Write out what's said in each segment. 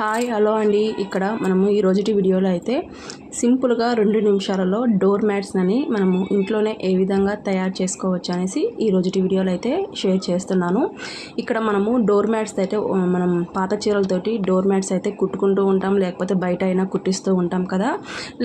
Hi hello అండి. ఇక్కడ మనము ఈ రోజుటి వీడియోలో అయితే సింపుల్గా రెండు నిమిషాలలో డోర్ మ్యాట్స్ని మనము ఇంట్లోనే ఏ విధంగా తయారు చేసుకోవచ్చు అనేసి ఈ రోజుటి వీడియోలో అయితే షేర్ చేస్తున్నాను. ఇక్కడ మనము డోర్ మ్యాట్స్ అయితే మనం పాత చీరలతోటి డోర్ మ్యాట్స్ అయితే కుట్టుకుంటూ ఉంటాం. లేకపోతే బయట అయినా కుట్టిస్తూ ఉంటాం కదా.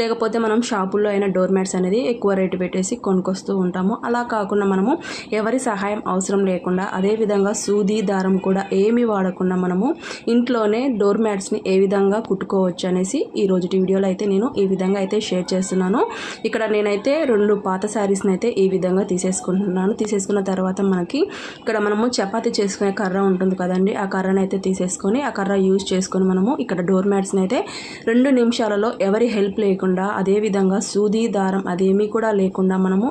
లేకపోతే మనం షాపుల్లో అయినా డోర్ మ్యాట్స్ అనేది ఎక్కువ రేటు పెట్టేసి కొనుక్కొస్తూ ఉంటాము. అలా కాకుండా మనము ఎవరి సహాయం అవసరం లేకుండా అదే విధంగా సూది దారం కూడా ఏమీ వాడకుండా మనము ఇంట్లోనే డోర్ మ్యాట్స్ని ఏ విధంగా కుట్టుకోవచ్చు అనేసి ఈ రోజుటి వీడియోలో అయితే నేను ఈ విధంగా అయితే షేర్ చేస్తున్నాను. ఇక్కడ నేనైతే రెండు పాత శారీస్ని అయితే ఈ విధంగా తీసేసుకుంటున్నాను. తీసేసుకున్న తర్వాత మనకి ఇక్కడ మనము చపాతి చేసుకునే కర్ర ఉంటుంది కదండి ఆ కర్రను అయితే తీసేసుకొని ఆ కర్ర యూజ్ చేసుకొని మనము ఇక్కడ డోర్ మ్యాట్స్ని అయితే రెండు నిమిషాలలో ఎవరి హెల్ప్ లేకుండా అదే విధంగా సూది దారం అదేమీ కూడా లేకుండా మనము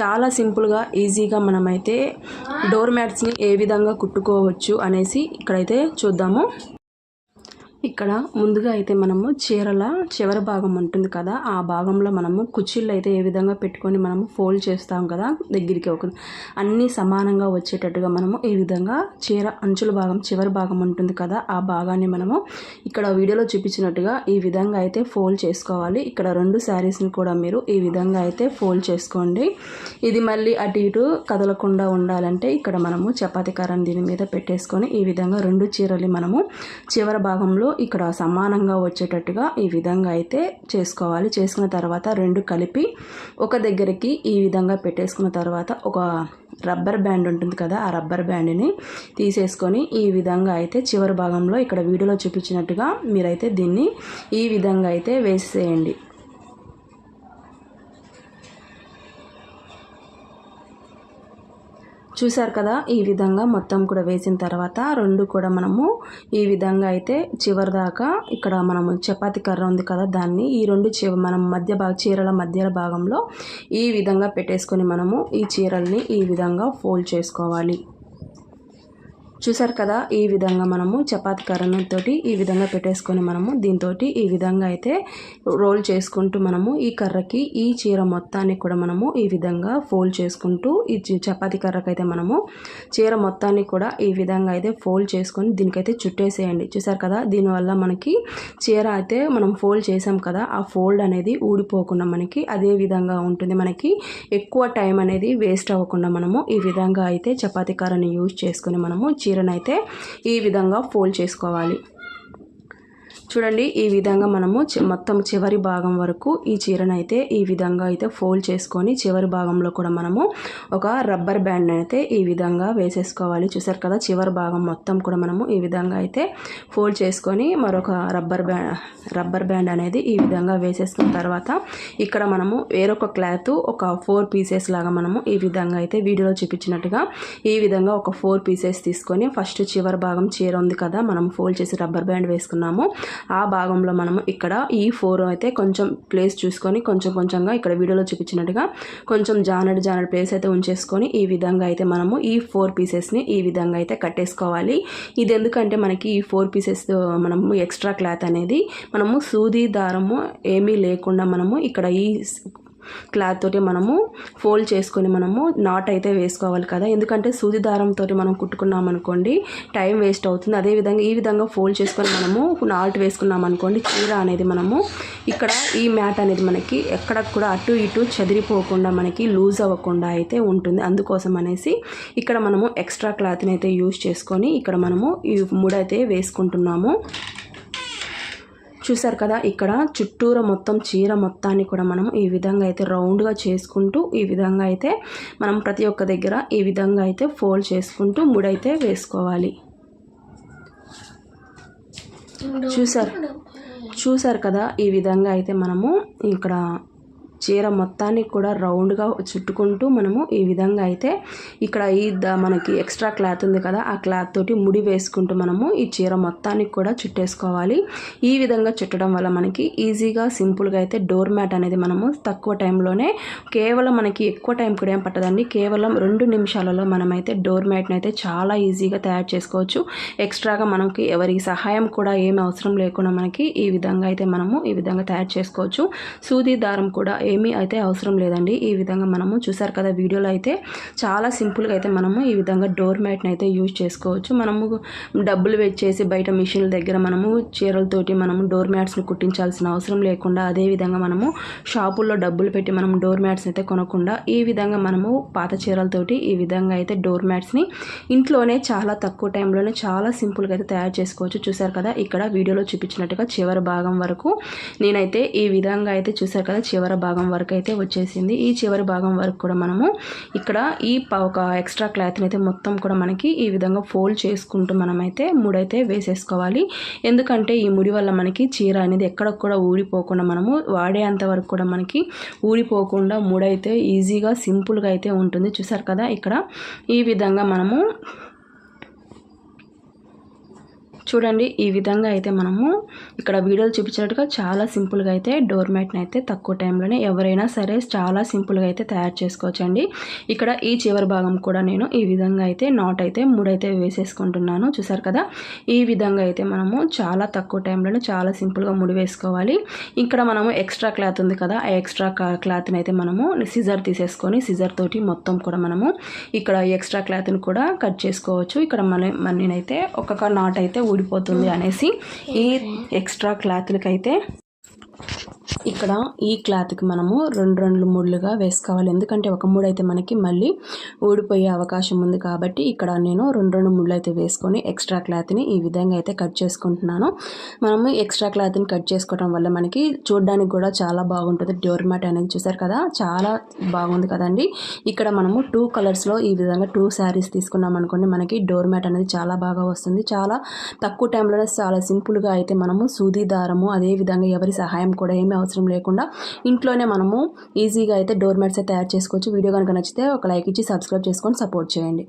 చాలా సింపుల్గా ఈజీగా మనమైతే డోర్ మ్యాట్స్ని ఏ విధంగా కుట్టుకోవచ్చు అనేసి ఇక్కడైతే చూద్దాము. ఇక్కడ ముందుగా అయితే మనము చీరల చివరి భాగం ఉంటుంది కదా ఆ భాగంలో మనము కుర్చీలు అయితే ఏ విధంగా పెట్టుకొని మనము ఫోల్డ్ చేస్తాం కదా దగ్గరికి ఒక అన్నీ సమానంగా వచ్చేటట్టుగా మనము ఈ విధంగా చీర అంచుల భాగం చివరి భాగం ఉంటుంది కదా ఆ భాగాన్ని మనము ఇక్కడ వీడియోలో చూపించినట్టుగా ఈ విధంగా అయితే ఫోల్డ్ చేసుకోవాలి. ఇక్కడ రెండు శారీస్ని కూడా మీరు ఈ విధంగా అయితే ఫోల్డ్ చేసుకోండి. ఇది మళ్ళీ అటు ఇటు కదలకుండా ఉండాలంటే ఇక్కడ మనము చపాతీ కారం దీని మీద పెట్టేసుకొని ఈ విధంగా రెండు చీరలు మనము చివరి భాగంలో ఇక్కడ సమానంగా వచ్చేటట్టుగా ఈ విధంగా అయితే చేసుకోవాలి. చేసుకున్న తర్వాత రెండు కలిపి ఒక దగ్గరికి ఈ విధంగా పెట్టేసుకున్న తర్వాత ఒక రబ్బర్ బ్యాండ్ ఉంటుంది కదా ఆ రబ్బర్ బ్యాండ్ని తీసేసుకొని ఈ విధంగా అయితే చివరి భాగంలో ఇక్కడ వీడియోలో చూపించినట్టుగా మీరైతే దీన్ని ఈ విధంగా అయితే వేసేయండి. చూసారు కదా ఈ విధంగా మొత్తం కూడా వేసిన తర్వాత రెండు కూడా మనము ఈ విధంగా అయితే చివరి దాకా ఇక్కడ మనము చపాతి కర్ర ఉంది కదా దాన్ని ఈ రెండు చీ మనం మధ్య భాగ చీరల మధ్య భాగంలో ఈ విధంగా పెట్టేసుకొని మనము ఈ చీరల్ని ఈ విధంగా ఫోల్డ్ చేసుకోవాలి. చూసారు కదా ఈ విధంగా మనము చపాతి కర్రతోటి ఈ విధంగా పెట్టేసుకొని మనము దీంతో ఈ విధంగా అయితే రోల్ చేసుకుంటూ మనము ఈ కర్రకి ఈ చీర మొత్తాన్ని కూడా మనము ఈ విధంగా ఫోల్డ్ చేసుకుంటూ ఈ చపాతీ చపాతి కర్రకి మనము చీర మొత్తాన్ని కూడా ఈ విధంగా అయితే ఫోల్డ్ చేసుకొని దీనికైతే చుట్టేసేయండి. చూసారు కదా దీనివల్ల మనకి చీర అయితే మనం ఫోల్డ్ చేసాం కదా ఆ ఫోల్డ్ అనేది ఊడిపోకుండా మనకి అదే విధంగా ఉంటుంది. మనకి ఎక్కువ టైం అనేది వేస్ట్ అవ్వకుండా మనము ఈ విధంగా అయితే చపాతీ కర్రని యూజ్ చేసుకొని మనము చీర అయితే ఈ విధంగా ఫోల్డ్ చేసుకోవాలి. చూడండి ఈ విధంగా మనము మొత్తం చివరి భాగం వరకు ఈ చీరను అయితే ఈ విధంగా అయితే ఫోల్డ్ చేసుకొని చివరి భాగంలో కూడా మనము ఒక రబ్బర్ బ్యాండ్ అయితే ఈ విధంగా వేసేసుకోవాలి. చూసారు కదా చివరి భాగం మొత్తం కూడా మనము ఈ విధంగా అయితే ఫోల్డ్ చేసుకొని మరొక రబ్బర్ బ్యాండ్ రబ్బర్ బ్యాండ్ అనేది ఈ విధంగా వేసేసుకున్న తర్వాత ఇక్కడ మనము వేరొక క్లాత్ ఒక ఫోర్ పీసెస్ లాగా మనము ఈ విధంగా అయితే వీడియోలో చూపించినట్టుగా ఈ విధంగా ఒక ఫోర్ పీసెస్ తీసుకొని ఫస్ట్ చివరి భాగం చీర ఉంది కదా మనం ఫోల్డ్ చేసి రబ్బర్ బ్యాండ్ వేసుకున్నాము. ఆ భాగంలో మనము ఇక్కడ ఈ ఫోర్ అయితే కొంచెం ప్లేస్ చూసుకొని కొంచెం కొంచెంగా ఇక్కడ వీడియోలో చూపించినట్టుగా కొంచెం జానడ్ జానడ్ ప్లేస్ అయితే ఉంచేసుకొని ఈ విధంగా అయితే మనము ఈ ఫోర్ పీసెస్ని ఈ విధంగా అయితే కట్టేసుకోవాలి. ఇది ఎందుకంటే మనకి ఈ ఫోర్ పీసెస్ మనము ఎక్స్ట్రా క్లాత్ అనేది మనము సూది దారము ఏమీ లేకుండా మనము ఇక్కడ ఈ క్లాత్ తోటి మనము ఫోల్డ్ చేసుకొని మనము నాట్ అయితే వేసుకోవాలి కదా. ఎందుకంటే సూది దారంతో మనం కుట్టుకున్నాం అనుకోండి టైం వేస్ట్ అవుతుంది. అదేవిధంగా ఈ విధంగా ఫోల్డ్ చేసుకొని మనము నాట్ వేసుకున్నాం అనుకోండి చీర అనేది మనము ఇక్కడ ఈ మ్యాట్ అనేది మనకి ఎక్కడ కూడా అటు ఇటు చెదిరిపోకుండా మనకి లూజ్ అవ్వకుండా అయితే ఉంటుంది. అందుకోసం అనేసి ఇక్కడ మనము ఎక్స్ట్రా క్లాత్ని అయితే యూజ్ చేసుకొని ఇక్కడ మనము ఈ ముడైతే వేసుకుంటున్నాము. చూసారు కదా ఇక్కడ చుట్టూర మొత్తం చీర మొత్తాన్ని కూడా మనం ఈ విధంగా అయితే రౌండ్గా చేసుకుంటూ ఈ విధంగా అయితే మనం ప్రతి ఒక్క దగ్గర ఈ విధంగా అయితే ఫోల్డ్ చేసుకుంటూ ముడైతే వేసుకోవాలి. చూసారు చూసారు కదా ఈ విధంగా అయితే మనము ఇక్కడ చీర మొత్తాన్ని కూడా రౌండ్గా చుట్టుకుంటూ మనము ఈ విధంగా అయితే ఇక్కడ ఈ ద- మనకి ఎక్స్ట్రా క్లాత్ ఉంది కదా ఆ క్లాత్ తోటి ముడి వేసుకుంటూ మనము ఈ చీర మొత్తానికి కూడా చుట్టేసుకోవాలి. ఈ విధంగా చుట్టడం వల్ల మనకి ఈజీగా సింపుల్గా అయితే డోర్ మ్యాట్ అనేది మనము తక్కువ టైంలోనే కేవలం మనకి ఎక్కువ టైం కూడా ఏం పట్టదండి. కేవలం రెండు నిమిషాలలో మనమైతే డోర్ మ్యాట్ని అయితే చాలా ఈజీగా తయారు చేసుకోవచ్చు. ఎక్స్ట్రాగా మనకి ఎవరికి సహాయం కూడా ఏమి అవసరం లేకుండా మనకి ఈ విధంగా అయితే మనము ఈ విధంగా తయారు చేసుకోవచ్చు. సూది దారం కూడా ఏమీ అయితే అవసరం లేదండి. ఈ విధంగా మనము చూసారు కదా వీడియోలో అయితే చాలా సింపుల్ సింపుల్గా అయితే మనము ఈ విధంగా డోర్ మ్యాట్ని అయితే యూజ్ చేసుకోవచ్చు. మనము డబ్బులు వెచ్చేసి బయట మిషన్ల దగ్గర మనము చీరలతోటి మనము డోర్ మ్యాట్స్ని కుట్టించాల్సిన అవసరం లేకుండా అదే విధంగా మనము షాపుల్లో డబ్బులు పెట్టి మనం డోర్ మ్యాట్స్ అయితే కొనకుండా ఈ విధంగా మనము పాత చీరలతోటి ఈ విధంగా అయితే డోర్ మ్యాట్స్ని ఇంట్లోనే చాలా తక్కువ టైంలోనే చాలా సింపుల్గా అయితే తయారు చేసుకోవచ్చు. చూసారు కదా ఇక్కడ వీడియోలో చూపించినట్టుగా చివరి భాగం వరకు నేనైతే ఈ విధంగా అయితే చూసారు కదా చివరి భాగం వరకు అయితే వచ్చేసింది. ఈ చివరి భాగం వరకు కూడా మనము ఇక్కడ ఈ ఒక ఎక్స్ట్రా క్లాత్ని అయితే మొత్తం కూడా మనకి ఈ విధంగా ఫోల్డ్ చేసుకుంటూ మనమైతే ముడైతే వేసేసుకోవాలి. ఎందుకంటే ఈ ముడి వల్ల మనకి చీర అనేది ఎక్కడ కూడా ఊడిపోకుండా మనము వాడేంత వరకు కూడా మనకి ఊడిపోకుండా ముడైతే ఈజీగా సింపుల్గా అయితే ఉంటుంది. చూసారు కదా? ఇక్కడ ఈ విధంగా మనము చూడండి ఈ విధంగా అయితే మనము ఇక్కడ వీడియోలు చూపించినట్టుగా చాలా సింపుల్గా అయితే డోర్ మ్యాట్ని అయితే తక్కువ టైంలోనే ఎవరైనా సరే చాలా సింపుల్గా అయితే తయారు చేసుకోవచ్చండి. ఇక్కడ ఈ చివరి భాగం కూడా నేను ఈ విధంగా అయితే నాట్ అయితే మూడైతే వేసేసుకుంటున్నాను చూసారు కదా? ఈ విధంగా అయితే మనము చాలా తక్కువ టైంలోనే చాలా సింపుల్గా ముడి వేసుకోవాలి. ఇక్కడ మనము ఎక్స్ట్రా క్లాత్ ఉంది కదా ఆ ఎక్స్ట్రా క్లాత్ని అయితే మనము సిజర్ తీసేసుకొని సిజర్ తోటి మొత్తం కూడా మనము ఇక్కడ ఎక్స్ట్రా క్లాత్ని కూడా కట్ చేసుకోవచ్చు. ఇక్కడ మన నేనైతే ఒక్కొక్క నాట్ అయితే ఊడిపోతుంది అనేసి ఈ ఎక్స్ట్రా క్లాత్లకి అయితే ఇక్కడ ఈ క్లాత్కి మనము రెండు రెండు ముళ్ళుగా వేసుకోవాలి. ఎందుకంటే ఒక మూడు అయితే మనకి మళ్ళీ ఊడిపోయే అవకాశం ఉంది కాబట్టి ఇక్కడ నేను రెండు రెండు ముళ్ళు అయితే వేసుకొని ఎక్స్ట్రా క్లాత్ని ఈ విధంగా అయితే కట్ చేసుకుంటున్నాను. మనము ఎక్స్ట్రా క్లాత్ని కట్ చేసుకోవడం వల్ల మనకి చూడడానికి కూడా చాలా బాగుంటుంది. డోర్ మ్యాట్ అనేది చూసారు కదా? చాలా బాగుంది కదండి. ఇక్కడ మనము టూ కలర్స్లో ఈ విధంగా టూ శారీస్ తీసుకున్నాం అనుకోండి మనకి డోర్ మ్యాట్ అనేది చాలా బాగా వస్తుంది. చాలా తక్కువ టైంలోనే చాలా సింపుల్గా అయితే మనము సూది దారము అదేవిధంగా ఎవరి సహాయం కూడా ఏమీ అవసరం లేకుండా ఇంట్లోనే మనము ఈజీగా అయితే డోర్ మ్యాట్స్ అయితే తయారు చేసుకోవచ్చు. వీడియో కనుక నచ్చితే ఒక లైక్ ఇచ్చి సబ్స్క్రైబ్ చేసుకొని సపోర్ట్ చేయండి.